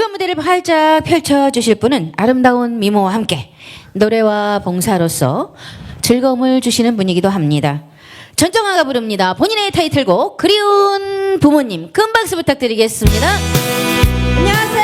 지금 무대를 활짝 펼쳐주실 분은 아름다운 미모와 함께 노래와 봉사로서 즐거움을 주시는 분이기도 합니다. 전정아가 부릅니다. 본인의 타이틀곡 그리운 부모님 큰 박수 부탁드리겠습니다. 안녕하세요.